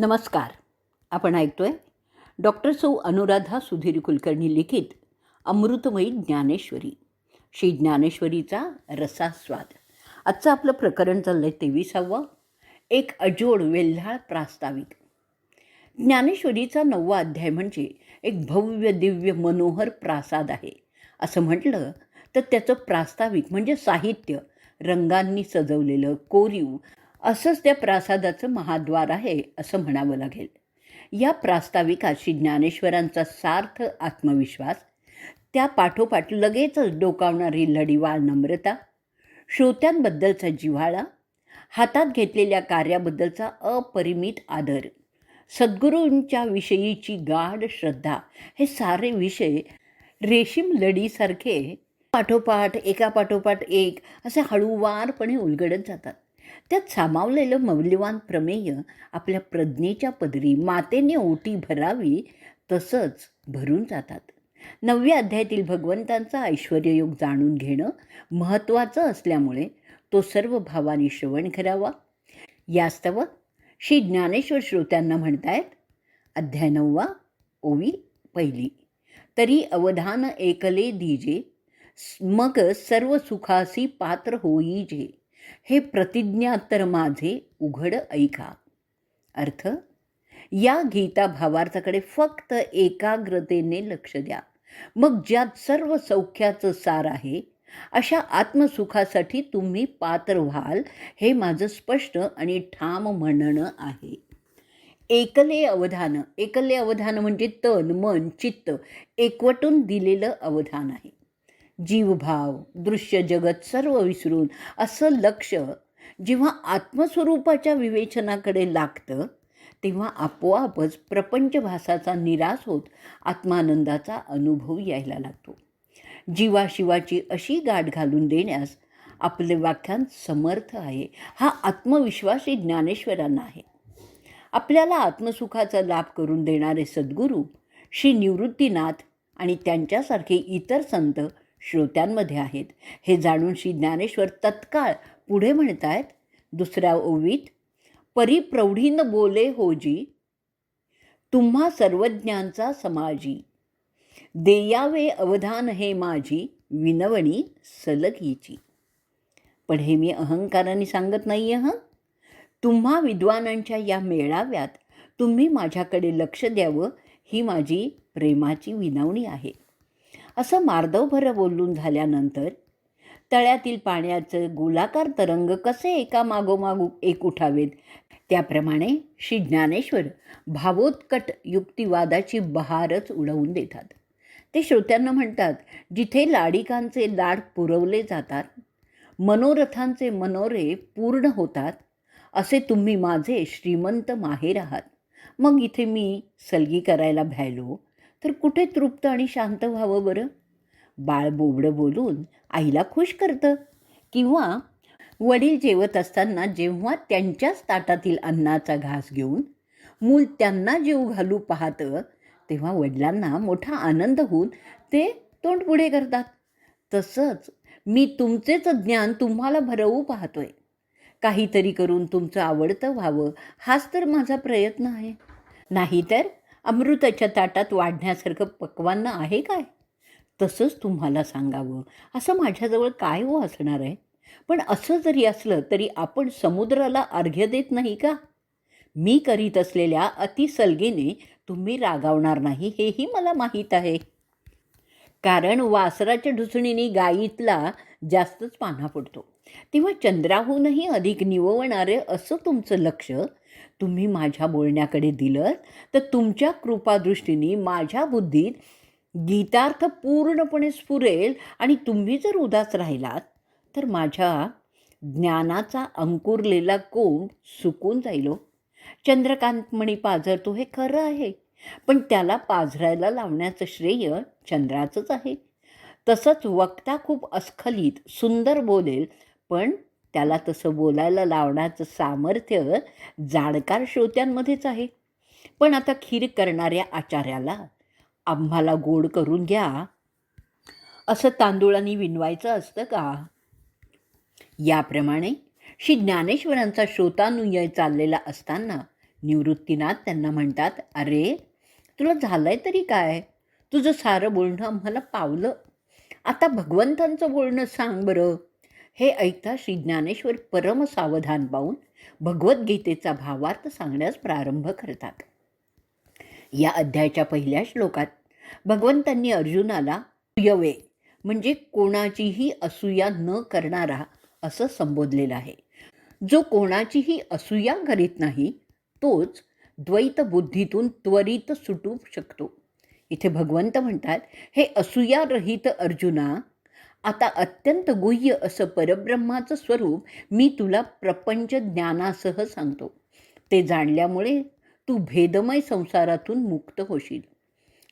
नमस्कार. आपण ऐकतोय डॉक्टर सौ अनुराधा सुधीर कुलकर्णी लिखित अमृतमयी ज्ञानेश्वरी. श्री ज्ञानेश्वरीचा रसास्वाद. आजचं आपलं प्रकरण चाललं आहे तेविसावं. एक अजोड वेल्हाळ प्रास्ताविक. ज्ञानेश्वरीचा नववा अध्याय म्हणजे एक भव्य दिव्य मनोहर प्रासाद आहे. असं म्हटलं तर त्याचं प्रास्ताविक म्हणजे साहित्य. रंगांनी सजवलेलं कोरीव असंच त्या प्रासादाचं महाद्वार आहे असं म्हणावं लागेल. या प्रास्ताविकात श्री ज्ञानेश्वरांचा सार्थ आत्मविश्वास त्या पाठोपाठ लगेचच डोकावणारी लढीवाळ नम्रता श्रोत्यांबद्दलचा जिव्हाळा हातात घेतलेल्या कार्याबद्दलचा अपरिमित आदर सद्गुरूंच्या विषयीची गाढ श्रद्धा हे सारे विषय रेशीम लढीसारखे पाठोपाठ एका पाठोपाठ एक असे हळूवारपणे उलगडत जातात. त्यात सामावलेलं मौल्यवान प्रमेय आपल्या प्रज्ञेच्या पदरी मातेने ओटी भरावी तसंच भरून जातात. नवव्या अध्यायातील भगवंतांचा ऐश्वर्ययोग जाणून घेणं महत्त्वाचं असल्यामुळे तो सर्व भावाने श्रवण करावा. यास्तव श्री ज्ञानेश्वर श्रोत्यांना म्हणतायत अध्याय नववा ओवी पहिली. तरी अवधान एकले दीजे मग सर्व सुखासी पात्र होईजे. हे प्रतिज्ञातर माझे उघड ऐका. अर्थ या गीता भावार्थाकडे फक्त एकाग्रतेने लक्ष द्या. मग ज्यात सर्व सौख्याचं सार आहे अशा आत्मसुखासाठी तुम्ही पात्र व्हाल हे माझं स्पष्ट आणि ठाम म्हणणं आहे. एकले अवधान एकले अवधान म्हणजे तन मन चित्त एकवटून दिलेलं अवधान आहे. जीवभाव दृश्य जगत सर्व विसरून असं लक्ष जेव्हा आत्मस्वरूपाच्या विवेचनाकडे लागतं तेव्हा आपोआपच प्रपंचभासाचा निराश होत आत्मानंदाचा अनुभव यायला लागतो. जीवाशिवाची अशी गाठ घालून देण्यास आपले व्याख्यान समर्थ आहे हा आत्मविश्वासी ज्ञानेश्वरांना आहे. आपल्याला आत्मसुखाचा लाभ करून देणारे सद्गुरू श्री निवृत्तीनाथ आणि त्यांच्यासारखे इतर संत श्रोत्यांमध्ये आहेत. हे जाणून श्री ज्ञानेश्वर तत्काळ पुढे म्हणत आहेत दुसऱ्या ओवीत परिप्रौढीन बोले होजी तुम्हा सर्वज्ञांचा समाजी. देयावे अवधान हे माझी विनवणी सलगीची. पण हे मी अहंकाराने सांगत नाही आहे तुम्हा विद्वानांच्या या मेळाव्यात तुम्ही माझ्याकडे लक्ष द्यावं ही माझी प्रेमाची विनवणी आहे. असं मार्दवभरं बोलून झाल्यानंतर तळ्यातील पाण्याचं गोलाकार तरंग कसे एका मागोमाग एक उठावेत? त्याप्रमाणे श्री ज्ञानेश्वर भावोत्कट युक्तिवादाची बहारच उडवून देतात. ते श्रोत्यांना म्हणतात जिथे लाडिकांचे लाड पुरवले जातात मनोरथांचे मनोरे पूर्ण होतात असे तुम्ही माझे श्रीमंत माहेर आहात. मग इथे मी सलगी करायला भ्यायलो तर कुठे तृप्त आणि शांत व्हावं बरं? बाळ बोबडं बोलून आईला खुश करतं. किंवा वडील जेवत असताना जेव्हा त्यांच्याच ताटातील अन्नाचा घास घेऊन मूल त्यांना जेव घालू पाहतं तेव्हा वडिलांना मोठा आनंद होऊन ते तोंड पुढे करतात. तसंच मी तुमचेच ज्ञान तुम्हाला भरवू पाहतोय. काहीतरी करून तुमचं आवडतं व्हावं हाच तर माझा प्रयत्न आहे. नाहीतर अमृताच्या ताटात वाढण्यासारखं पक्वान्न आहे काय? तसंच तुम्हाला सांगावं. असं माझ्याजवळ काय हो असणार आहे? पण असं जरी असलं तरी आपण समुद्राला अर्घ्य देत नाही का? मी करीत असलेल्या अतिसलगीने तुम्ही रागावणार नाही हेही मला माहीत आहे. कारण वासराच्या ढुसणीने गायीतला जास्तच पान्हा पडतो. तेव्हा चंद्राहूनही अधिक निववणारे असं तुमचं लक्ष तुम्ही माझ्या बोलण्याकडे दिलं तर तुमच्या कृपादृष्टीने माझ्या बुद्धीत गीतार्थ पूर्णपणे स्फुरेल आणि तुम्ही जर उदास राहिलात तर माझ्या ज्ञानाचा अंकुरलेला कोंब सुकून जाईल हो. चंद्रकांत चंद्रकांतमणी पाझरतो हे खरं आहे पण त्याला पाझरायला लावण्याचं श्रेय चंद्राचंच आहे. तसंच वक्ता खूप अस्खलित सुंदर बोलेल पण त्याला तसं बोलायला लावण्याचं सामर्थ्य जाणकार श्रोत्यांमध्येच आहे. पण आता खीर करणाऱ्या आचार्याला आम्हाला गोड करून घ्या. असं तांदूळाने विणवायचं असतं का? याप्रमाणे श्री ज्ञानेश्वरांचा श्रोतानुयय चाललेला असताना निवृत्तीनाथ त्यांना म्हणतात अरे तुला झालंय तरी काय? तुझं सारं बोलणं आम्हाला पावलं. आता भगवंतांचं बोलणं सांग बरं. हे ऐकता श्री ज्ञानेश्वर परम सावधान पाहून भगवद्गीतेचा भावार्थ सांगण्यास प्रारंभ करतात. या अध्यायाच्या पहिल्या श्लोकात भगवंतांनी अर्जुनाला यवे म्हणजे कोणाचीही असूया न करणारा असं संबोधलेलं आहे. जो कोणाचीही असूया करीत नाही तोच द्वैत बुद्धीतून त्वरित सुटू शकतो. इथे भगवंत म्हणतात हे असूयारहित अर्जुना आता अत्यंत गुह्य असं परब्रह्माचं स्वरूप मी तुला प्रपंच ज्ञानासह सांगतो. ते जाणल्यामुळे तू भेदमय संसारातून मुक्त होशील.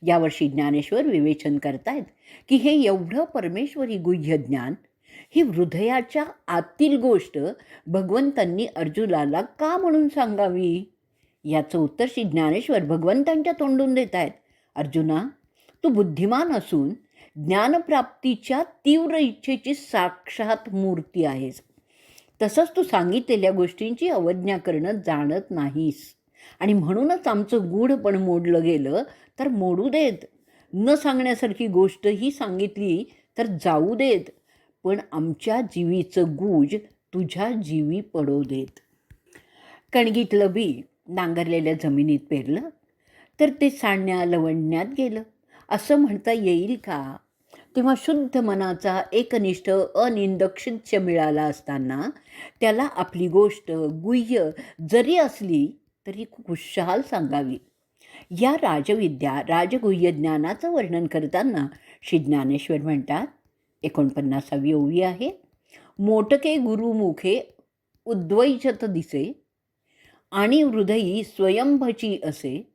यावर्षी ज्ञानेश्वर विवेचन करतायत की हे एवढं परमेश्वरी गुह्य ज्ञान ही हृदयाच्या आतील गोष्ट भगवंतांनी अर्जुनाला का म्हणून सांगावी? याचं उत्तर श्री ज्ञानेश्वर भगवंतांच्या तोंडून देत आहेत अर्जुना तू बुद्धिमान असून ज्ञानप्राप्तीच्या तीव्र इच्छेची साक्षात मूर्ती आहेस. तसंच तू सांगितलेल्या गोष्टींची अवज्ञा करणं जाणत नाहीस. आणि म्हणूनच आमचं गूढ पण मोडलं गेलं तर मोडू देत. न सांगण्यासारखी गोष्ट ही सांगितली तर जाऊ देत. पण आमच्या जीवीचं गूज तुझ्या जीवी पडू देत. कणगीतलं बी नांगरलेल्या जमिनीत पेरलं तर ते सांडण्या लवणण्यात गेलं. असं म्हणता येईल का? तेव्हा शुद्ध मनाचा एकनिष्ठ अनिंदक मिळाला असताना त्याला आपली गोष्ट गुह्य जरी असली तरी खुशाल सांगावी. या राजविद्या राजगुह्य ज्ञानाचं वर्णन करताना श्री ज्ञानेश्वर म्हणतात एकोणपन्नासावी ओवी आहे. मोटके गुरुमुखे उद्वैजत दिसे आणि हृदयी स्वयंभची असे.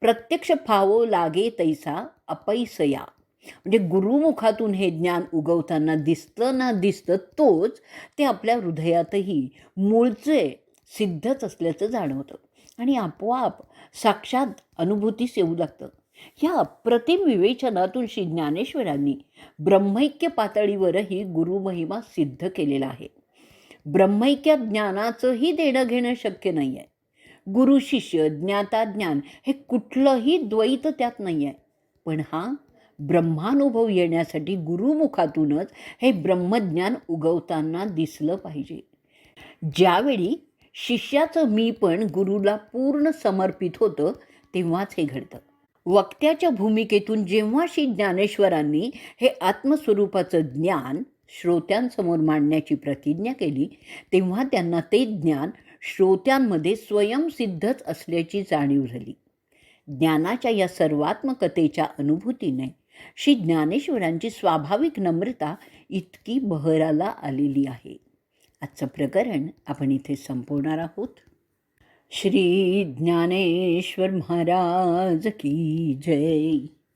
प्रत्यक्ष फावो लागे तैसा अपैसया. म्हणजे गुरुमुखातून हे ज्ञान उगवताना दिसतं ना दिसतं तोच ते आपल्या हृदयातही मूळचे सिद्धच असल्याचं जाणवतं. आणि आपोआप साक्षात अनुभूतीस येऊ लागतं. ह्या अप्रतिम विवेचनातून श्री ज्ञानेश्वरांनी ब्रह्मैक्य पातळीवरही गुरुमहिमा सिद्ध केलेला आहे. ब्रह्मैक्य ज्ञानाचंही देणं घेणं शक्य नाही आहे गुरु शिष्य ज्ञाता ज्ञान हे कुठलंही द्वैत त्यात नाही आहे पण हा ब्रह्मानुभव येण्यासाठी गुरुमुखातूनच हे ब्रह्मज्ञान उगवताना दिसलं पाहिजे. ज्यावेळी शिष्याचं मी पण गुरुला पूर्ण समर्पित होतं तेव्हाच हे घडतं. वक्त्याच्या भूमिकेतून जेव्हा श्री ज्ञानेश्वरांनी हे आत्मस्वरूपाचं ज्ञान श्रोत्यांसमोर मांडण्याची प्रतिज्ञा केली तेव्हा त्यांना ते ज्ञान श्रोत्यांमध्ये स्वयंसिद्धच असल्याची जाणीव झाली. ज्ञानाच्या या सर्वात्मकतेच्या अनुभूतीने श्री ज्ञानेश्वरांची स्वाभाविक नम्रता इतकी बहराला आलेली आहे. आजचं प्रकरण आपण इथे संपवणार आहोत. श्री ज्ञानेश्वर महाराज की जय.